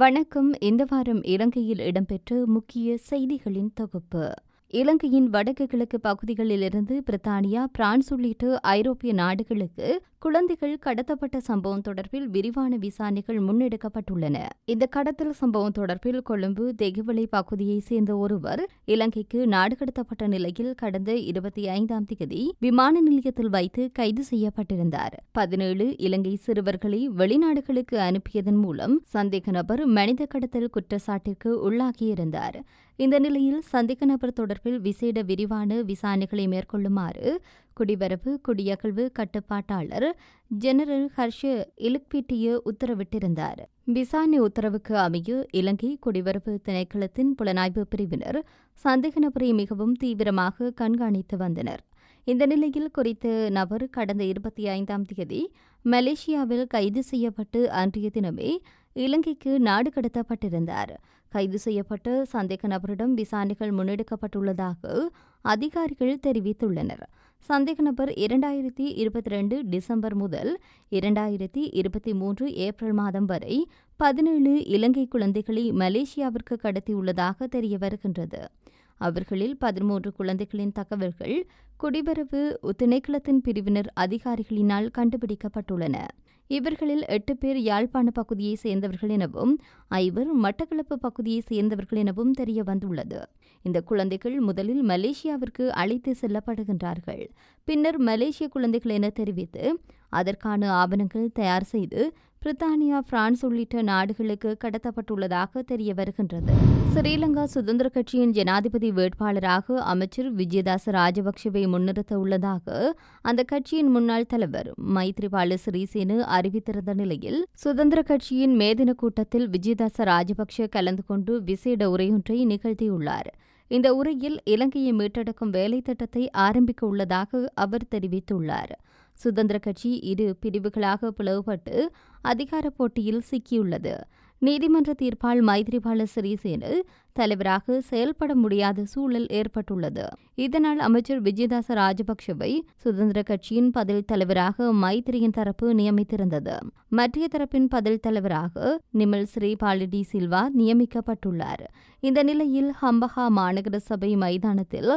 வணக்கம். இந்த வாரம் இலங்கையில் இடம்பெற்ற முக்கிய செய்திகளின் தொகுப்பு. இலங்கையின் வடக்கு கிழக்கு பகுதிகளிலிருந்து பிரித்தானியா பிரான்ஸ் உள்ளிட்ட ஐரோப்பிய நாடுகளுக்கு குழந்தைகள் கடத்தப்பட்ட சம்பவம் தொடர்பில் விரிவான விசாரணைகள் முன்னெடுக்கப்பட்டுள்ளன. இந்த கடத்தல் சம்பவம் தொடர்பில் கொழும்பு தெகுவலை பகுதியைச் சேர்ந்த ஒருவர் இலங்கைக்கு நாடு கடத்தப்பட்ட நிலையில் கடந்த இருபத்தி ஐந்தாம் தேதி விமான நிலையத்தில் வைத்து கைது செய்யப்பட்டிருந்தார். பதினேழு இலங்கை சிறுவர்களை வெளிநாடுகளுக்கு அனுப்பியதன் மூலம் சந்தேக நபர் மனித கடத்தல் குற்றச்சாட்டிற்கு உள்ளாகியிருந்தார். இந்த நிலையில் சந்தேக நபர் தொடர்பில் விசேட விரிவான விசாரணைகளை மேற்கொள்ளுமாறு குடிவரவு குடியகழ்வு கட்டுப்பாட்டாளர் ஜெனரல் ஹர்ஷ இலுக்பிட்டிய உத்தரவிட்டிருந்தார். விசாரணை உத்தரவுக்கு அமைய இலங்கை குடிவரவு திணைக்களத்தின் புலனாய்வு பிரிவினர் சந்தேக நபரை மிகவும் தீவிரமாக கண்காணித்து வந்தனர். இந்த நிலையில் குறித்த நபர் கடந்த இருபத்தி ஐந்தாம் தேதி மலேசியாவில் கைது செய்யப்பட்டு அன்றைய தினமே இலங்கைக்கு நாடு கடத்தப்பட்டிருந்தார். கைது செய்யப்பட்ட சந்தேக நபரிடம் விசாரணைகள் முன்னெடுக்கப்பட்டுள்ளதாக அதிகாரிகள் தெரிவித்துள்ளனர். சந்தேக நபர் இரண்டாயிரத்தி இருபத்தி ரெண்டு டிசம்பர் முதல் இரண்டாயிரத்தி இருபத்தி மூன்று ஏப்ரல் மாதம் வரை பதினேழு இலங்கை குழந்தைகளை மலேசியாவிற்கு கடத்தியுள்ளதாக தெரிய வருகின்றது. அவர்களில் பதிமூன்று குழந்தைகளின் தகவல்கள் குடிவரவு திணைக்களத்தின் பிரிவினர் அதிகாரிகளினால் கண்டுபிடிக்கப்பட்டுள்ளன. இவர்களில் எட்டு பேர் யாழ்ப்பாண பகுதியைச் சேர்ந்தவர்கள் எனவும் ஐவர் மட்டக்களப்பு பகுதியைச் சேர்ந்தவர்கள் எனவும் தெரிய வந்துள்ளது. இந்த குழந்தைகள் முதலில் மலேசியாவிற்கு அழைத்து செல்லப்படுகின்றார்கள். பின்னர் மலேசிய குழந்தைகள் என தெரிவித்து அதற்கான ஆவணங்கள் தயார் செய்து பிரித்தானியா பிரான்ஸ் உள்ளிட்ட நாடுகளுக்கு கடத்தப்பட்டுள்ளதாக தெரிய வருகின்றது. ஸ்ரீலங்கா சுதந்திர கட்சியின் ஜனாதிபதி வேட்பாளராக அமைச்சர் விஜயதாச ராஜபக்சவை முன்னிறுத்த உள்ளதாக அந்த கட்சியின் முன்னாள் தலைவர் மைத்ரிபால சிறிசேன அறிவித்திருந்த நிலையில் சுதந்திர கட்சியின் மேதின கூட்டத்தில் விஜயதாச ராஜபக்ஷ கலந்து கொண்டு விசேட உரையொன்றை நிகழ்த்தியுள்ளார். இந்த உரையில் இலங்கையை மீட்டெடுக்கும் வேலை திட்டத்தை ஆரம்பிக்க உள்ளதாக அவர் தெரிவித்துள்ளார். சுதந்திர கட்சி இரு பிரிவுகளாக பிளவுபட்டு அதிகார போட்டியில் சிக்கியுள்ளது. நீதிமன்ற தீர்ப்பால் மைத்ரிபால சிறிசேன தலைவராக செயல்பட முடியாத சூழல் ஏற்பட்டுள்ளது. இதனால் அமைச்சர் விஜயதாச ராஜபக்சவை சுதந்திர கட்சியின் பதில் தலைவராக மைத்திரியின் தரப்பு நியமித்திருந்தது. மற்றைய தரப்பின் பதில் தலைவராக நிமல் ஸ்ரீ பாலிடி சில்வா நியமிக்கப்பட்டுள்ளார். இந்த நிலையில் ஹம்பஹா மாநகர சபை மைதானத்தில்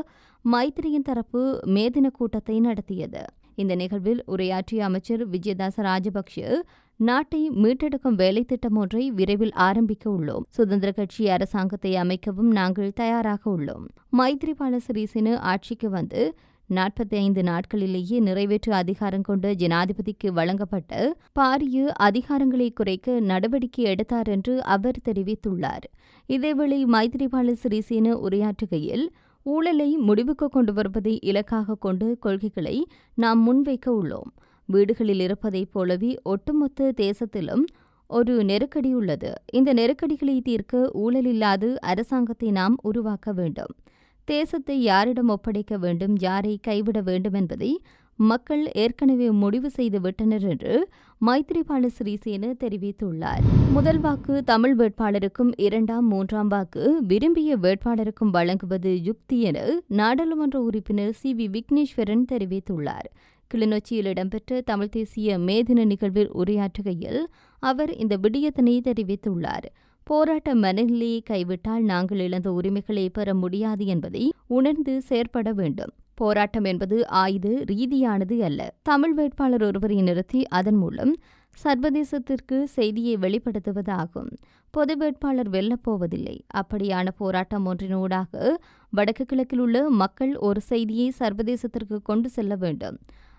மைத்திரியின் தரப்பு மேதின கூட்டத்தை நடத்தியது. இந்த நிகழ்வில் உரையாற்றிய அமைச்சர் விஜயதாச ராஜபக்ஷ நாட்டை மீட்டெடுக்கும் வேலை திட்டம் ஒன்றை விரைவில் ஆரம்பிக்க உள்ளோம். சுதந்திர கட்சி அரசாங்கத்தை அமைக்கவும் நாங்கள் தயாராக உள்ளோம். மைத்ரிபால சிறிசேன ஆட்சிக்கு வந்து நாற்பத்தி ஐந்து நாட்களிலேயே நிறைவேற்று அதிகாரம் கொண்ட ஜனாதிபதிக்கு வழங்கப்பட்ட பாரிய அதிகாரங்களை குறைக்க நடவடிக்கை எடுத்தார் என்று அவர் தெரிவித்துள்ளார். இதேவேளை மைத்ரிபால சிறிசேன உரையாற்றுகையில் ஊழலை முடிவுக்கு கொண்டு வருவதை இலக்காக கொண்டு கொள்கைகளை நாம் முன்வைக்க உள்ளோம். வீடுகளில் இருப்பதைப் போலவே ஒட்டுமொத்த தேசத்திலும் ஒரு நெருக்கடி உள்ளது. இந்த நெருக்கடிகளை தீர்க்க ஊழலில்லாது அரசாங்கத்தை நாம் உருவாக்க வேண்டும். தேசத்தை யாரிடம் ஒப்படைக்க வேண்டும் யாரை கைவிட வேண்டும் என்பதை மக்கள் ஏற்கனவே முடிவு செய்து விட்டனர் என்று மைத்ரிபால சிறிசேன தெரிவித்துள்ளார். முதல் வாக்கு தமிழ் வேட்பாளருக்கும் இரண்டாம் மூன்றாம் வாக்கு விரும்பிய வேட்பாளருக்கும் வழங்குவது யுக்தி என நாடாளுமன்ற உறுப்பினர் சி. வி. விக்னேஸ்வரன் தெரிவித்துள்ளார். கிளிநொச்சியில் இடம்பெற்ற தமிழ் தேசிய மேதின நிகழ்வில் உரையாற்றுகையில் அவர் இந்த விடயத்தினை தெரிவித்துள்ளார். போராட்ட மனநிலையை கைவிட்டால் நாங்கள் இழந்த உரிமைகளை பெற முடியாது என்பதை உணர்ந்து செயற்பட வேண்டும். போராட்டம் என்பது ஆயுத ரீதியானது அல்ல. தமிழ் வேட்பாளர் ஒருவரை நிறுத்தி அதன் மூலம் சர்வதேசத்திற்கு செய்தியை வெளிப்படுத்துவதாகும். பொது வேட்பாளர் வெல்லப்போவதில்லை. அப்படியான போராட்டம் ஒன்றினூடாக வடக்கு கிழக்கில் உள்ள மக்கள் ஒரு செய்தியை சர்வதேசத்திற்கு கொண்டு செல்ல வேண்டும்.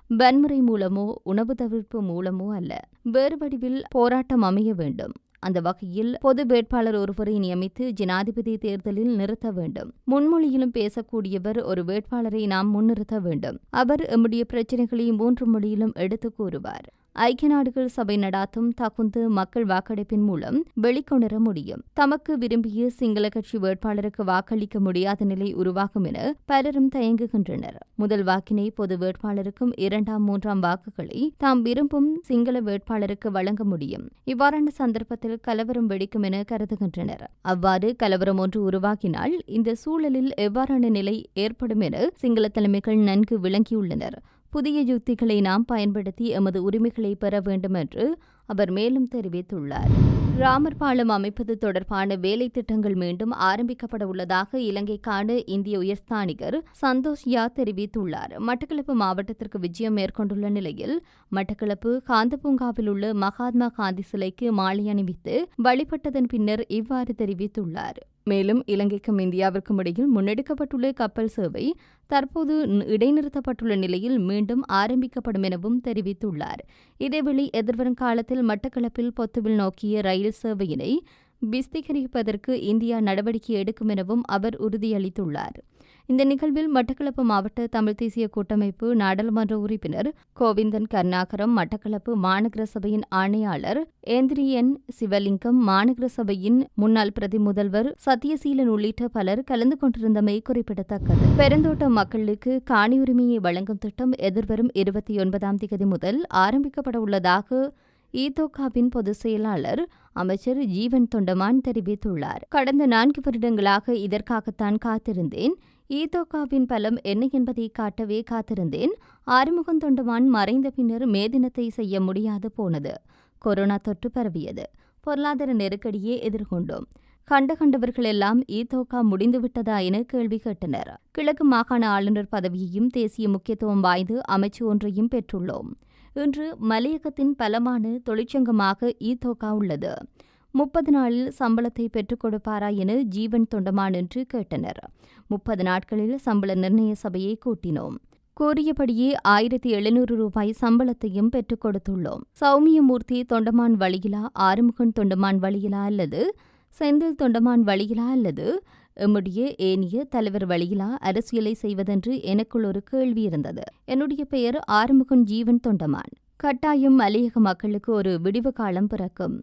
வன்முறை மூலமோ உணவு தவிர்ப்பு மூலமோ அல்ல. வேறு வடிவில் போராட்டம் அமைய வேண்டும். அந்த வகையில் பொது வேட்பாளர் ஒருவரை நியமித்து ஜனாதிபதி தேர்தலில் நிறுத்த வேண்டும். முன்மொழியிலும் பேசக்கூடியவர் ஒரு வேட்பாளரை நாம் முன்னிறுத்த வேண்டும். அவர் எம்முடைய பிரச்சினைகளை மூன்று மொழியிலும் எடுத்து கூறுவார். ஐக்கிய நாடுகள் சபை நடாத்தும் தகுந்த மக்கள் வாக்கெடுப்பின் மூலம் வெளிக்கொணர முடியும். தமக்கு விரும்பிய சிங்கள கட்சி வேட்பாளருக்கு வாக்களிக்க முடியாத நிலை உருவாகும் என பலரும் தயங்குகின்றனர். முதல் வாக்கினை பொது வேட்பாளருக்கும் இரண்டாம் மூன்றாம் வாக்குகளை தாம் விரும்பும் சிங்கள வேட்பாளருக்கு வழங்க முடியும். இவ்வாறான சந்தர்ப்பத்தில் கலவரம் வெடிக்கும் என கருதுகின்றனர். அவ்வாறு கலவரம் ஒன்று உருவாக்கினால் இந்த சூழலில் எவ்வாறான நிலை ஏற்படும் என சிங்கள தலைமைகள் நன்கு விளங்கியுள்ளனர். புதிய யுக்திகளை நாம் பயன்படுத்தி எமது உரிமைகளை பெற வேண்டும் என்று அவர் மேலும் தெரிவித்துள்ளார். ராமர் பாலம் அமைப்பது தொடர்பான வேலை திட்டங்கள் மீண்டும் ஆரம்பிக்கப்பட உள்ளதாக இலங்கைக்கான இந்திய உயர்ஸ்தானிகர் சந்தோஷ் யா தெரிவித்துள்ளார். மட்டக்களப்பு மாவட்டத்திற்கு விஜயம் மேற்கொண்டுள்ள நிலையில் மட்டக்களப்பு காந்தபூங்காவில் உள்ள மகாத்மா காந்தி சிலைக்கு மாலை அணிவித்து வழிபட்டதன் பின்னர் இவ்வாறு தெரிவித்துள்ளார். மேலும் இலங்கைக்கும் இந்தியாவிற்கும் இடையில் முன்னெடுக்கப்பட்டுள்ள கப்பல் சேவை தற்போது இடைநிறுத்தப்பட்டுள்ள நிலையில் மீண்டும் ஆரம்பிக்கப்படும் எனவும் தெரிவித்துள்ளார். இதேவேளை எதிர்வரும் காலத்தில் மட்டக்களப்பில் பொத்துவில் நோக்கிய ரயில் சேவையினை விஸ்தீகரிப்பதற்கு இந்தியா நடவடிக்கை எடுக்கும் எனவும் அவர் உறுதியளித்துள்ளார். இந்த நிகழ்வில் மட்டக்களப்பு மாவட்ட தமிழ் தேசிய கூட்டமைப்பு நாடாளுமன்ற உறுப்பினர் கோவிந்தன் கருணாகரம் மட்டக்களப்பு மாநகர சபையின் ஆணையாளர் ஏந்திரியன் சிவலிங்கம் மாநகர சபையின் முன்னாள் பிரதி முதல்வர் சத்யசீலன் உள்ளிட்ட பலர் கலந்து கொண்டிருந்தமை குறிப்பிடத்தக்கது. பெருந்தோட்ட மக்களுக்கு காணி உரிமையை வழங்கும் திட்டம் எதிர்வரும் இருபத்தி ஒன்பதாம் தேதி முதல் ஆரம்பிக்கப்பட உள்ளதாக ஈதோகாவின் பொதுச் செயலாளர் அமைச்சர் ஜீவன் தொண்டமான் தெரிவித்துள்ளார். கடந்த நான்கு வருடங்களாக இதற்காகத்தான் காத்திருந்தேன். ஈதோகாவின் பலம் என்ன என்பதை காட்டவே காத்திருந்தேன். ஆறுமுகம் தொண்டமான் மறைந்த பின்னர் மேதினத்தை செய்ய முடியாது போனது. கொரோனா தொற்று பரவியது. பொருளாதார நெருக்கடியே எதிர்கொண்டோம். கண்ட கண்டவர்கள் எல்லாம் ஈதோகா முடிந்துவிட்டதா என கேள்வி கேட்டனர். கிழக்கு மாகாண ஆளுநர் பதவியையும் தேசிய முக்கியத்துவம் வாய்ந்து அமைச்சு ஒன்றையும் பெற்றுள்ளோம். இன்று மலையகத்தின் பலமான தொழிற்சங்கமாக ஈதோகா உள்ளது. முப்பது நாளில் சம்பளத்தை பெற்றுக் கொடுப்பாரா என ஜீவன் தொண்டமான் என்று கேட்டனர். முப்பது நாட்களில் சம்பள நிர்ணய சபையை கூட்டினோம். கூறியபடியே ஆயிரத்தி எழுநூறு ரூபாய் சம்பளத்தையும் பெற்றுக் கொடுத்துள்ளோம். சௌமியமூர்த்தி தொண்டமான் வழியிலா ஆறுமுகன் தொண்டமான் வழியிலா அல்லது செந்தில் தொண்டமான் வழியிலா அல்லது எம்முடைய ஏனிய தலைவர் வழியிலா அரசியலை செய்வதென்று எனக்குள் ஒரு கேள்வி இருந்தது. என்னுடைய பெயர் ஆறுமுகன் ஜீவன் தொண்டமான். கட்டாயம் மலையக மக்களுக்கு ஒரு விடிவு காலம் பிறக்கும்.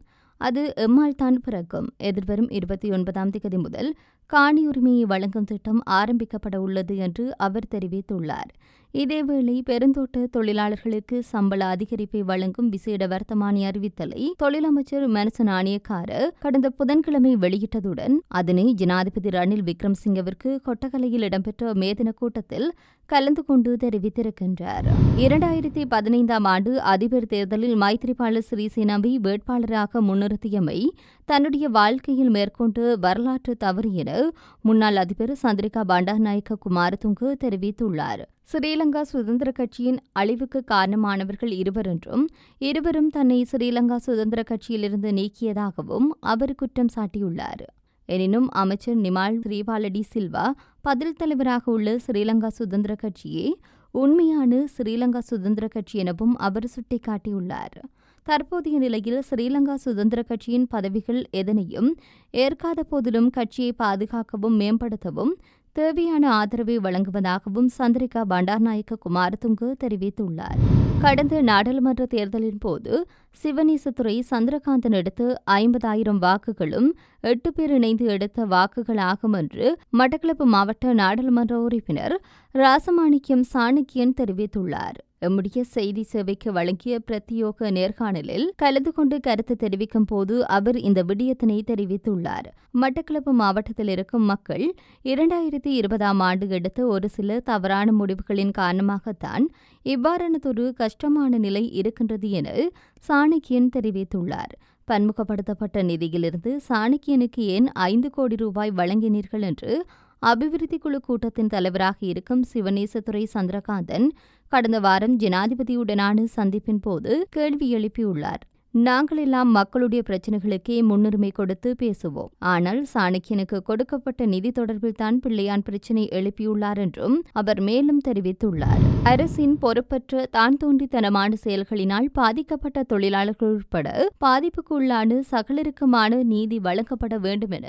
அது எம்மால் தான் பிறக்கும். எதிர்வரும் இருபத்தி ஒன்பதாம் தேதி முதல் காணி உரிமையை வழங்கும் திட்டம் ஆரம்பிக்கப்பட உள்ளது என்று அவர் தெரிவித்துள்ளார். இதேவேளை பெருந்தோட்ட தொழிலாளர்களுக்கு சம்பள அதிகரிப்பை வழங்கும் விசேட வர்த்தமானி அறிவித்தலை தொழிலமைச்சர் மனச நாணயக்கார கடந்த புதன்கிழமை வெளியிட்டதுடன் அதனை ஜனாதிபதி ரணில் விக்ரம்சிங்கவிற்கு கொட்டகலையில் இடம்பெற்ற மேதின கூட்டத்தில் கலந்து கொண்டு தெரிவித்திருக்கின்றார். இரண்டாயிரத்தி பதினைந்தாம் ஆண்டு அதிபர் தேர்தலில் மைத்ரிபால சிறிசேனாவை வேட்பாளராக முன்னிறுத்தியமை தன்னுடைய வாழ்க்கையில் மேற்கொண்டு வரலாற்று தவறு என முன்னாள் அதிபர் சந்திரிகா பண்டாநாயக்க குமாரதுங்கு தெரிவித்துள்ளார். ஸ்ரீலங்கா சுதந்திர கட்சியின் அழிவுக்கு காரணமானவர்கள் இருவர் என்றும் இருவரும் தன்னை ஸ்ரீலங்கா சுதந்திர கட்சியிலிருந்து நீக்கியதாகவும் அவர் குற்றம் சாட்டியுள்ளார். எனினும் அமைச்சர் நிமால் ஸ்ரீபாலடி சில்வா பதில் தலைவராக உள்ள ஸ்ரீலங்கா சுதந்திர கட்சியை உண்மையான ஸ்ரீலங்கா சுதந்திர கட்சி எனவும் அவர் சுட்டிக்காட்டியுள்ளார். தற்போதைய நிலையில் ஸ்ரீலங்கா சுதந்திர கட்சியின் பதவிகள் எதனையும் ஏற்காத போதிலும் கட்சியை பாதுகாக்கவும் மேம்படுத்தவும் தேவையான ஆதரவை வழங்குவதாகவும் சந்திரிகா பண்டார்நாயக்க குமாரதுங்கு தெரிவித்துள்ளார். கடந்த நாடாளுமன்ற தேர்தலின் போது சிவநேசத்துறை சந்திரகாந்தன் எடுத்து ஐம்பதாயிரம் வாக்குகளும் எட்டு பேர் இணைந்து எடுத்த வாக்குகளாகும் என்று மட்டக்களப்பு மாவட்ட நாடாளுமன்ற உறுப்பினர் ராசமாணிக்கம் சாணக்கியன் தெரிவித்துள்ளார். எம்முடைய செய்தி சேவைக்கு வழங்கிய பிரத்யோக நேர்காணலில் கலந்து கொண்டு கருத்து தெரிவிக்கும் போது அவர் இந்த விடயத்தினை தெரிவித்துள்ளார். மட்டக்களப்பு மாவட்டத்தில் இருக்கும் மக்கள் இரண்டாயிரத்தி இருபதாம் ஆண்டு எடுத்த ஒரு சில தவறான முடிவுகளின் காரணமாகத்தான் இவ்வாறானதொரு கஷ்டமான நிலை இருக்கின்றது என சாணக்கியன் தெரிவித்துள்ளார். பன்முகப்படுத்தப்பட்ட நிதியிலிருந்து சாணக்கியனுக்கு ஏன் ஐந்து கோடி ரூபாய் வழங்கினீர்கள் என்று அபிவிருத்தி குழு கூட்டத்தின் தலைவராக இருக்கும் சிவநேசத்துறை சந்திரகாந்தன் கடந்த வாரம் ஜனாதிபதியுடனான சந்திப்பின் போது கேள்வி எழுப்பியுள்ளார். நாங்கள் எல்லாம் மக்களுடைய பிரச்சனைகளுக்கே முன்னுரிமை கொடுத்து பேசுவோம். ஆனால் சாணக்கியனுக்கு கொடுக்கப்பட்ட நிதி தொடர்பில் தான் பிள்ளையான் பிரச்சினை எழுப்பியுள்ளார் என்றும் அவர் மேலும் தெரிவித்துள்ளார். அரசின் பொறுப்பற்ற தான் தோன்றித்தனமான செயல்களினால் பாதிக்கப்பட்ட தொழிலாளர்கள் உட்பட பாதிப்புக்குள்ளான சகலருக்குமான நீதி வழங்கப்பட வேண்டும் என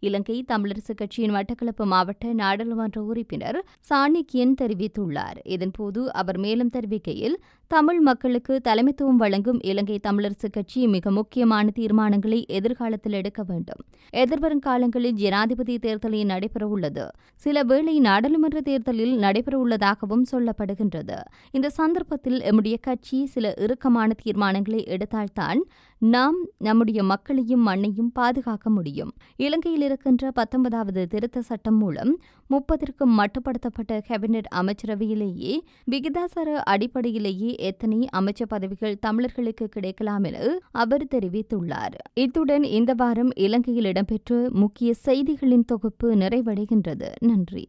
இலங்கை தமிழரசு கட்சியின் மட்டக்களப்பு மாவட்ட நாடாளுமன்ற உறுப்பினர் சாணிக்கியன் தெரிவித்துள்ளார். இதன்போது அவர் மேலும் தெரிவிக்கையில் தமிழ் மக்களுக்கு தலைமைத்துவம் வழங்கும் இலங்கை தமிழரசு கட்சி மிக முக்கியமான தீர்மானங்களை எதிர்காலத்தில் எடுக்க வேண்டும். எதிர்வரும் காலங்களில் ஜனாதிபதி தேர்தலில் நடைபெறவுள்ளது. சில வேளை நாடாளுமன்ற தேர்தலில் நடைபெறவுள்ளதாகவும் சொல்லப்படுகின்றது. இந்த சந்தர்ப்பத்தில் எம்முடைய கட்சி சில இறுக்கமான தீர்மானங்களை எடுத்தால்தான் நாம் நம்முடைய மக்களையும் மண்ணையும் பாதுகாக்க முடியும். இலங்கையில் இருக்கின்ற பத்தொன்பதாவது திருத்த சட்டம் மூலம் முப்பதற்கும் மட்டுப்படுத்தப்பட்ட கேபினெட் அமைச்சரவையிலேயே விகிதாசார அடிப்படையிலேயே எத்தனை அமைச்சர் பதவிகள் தமிழர்களுக்கு கிடைக்கலாம் என அவர் தெரிவித்துள்ளார். இத்துடன் இந்த வாரம் இலங்கையில் இடம்பெற்ற முக்கிய செய்திகளின் தொகுப்பு நிறைவடைகின்றது. நன்றி.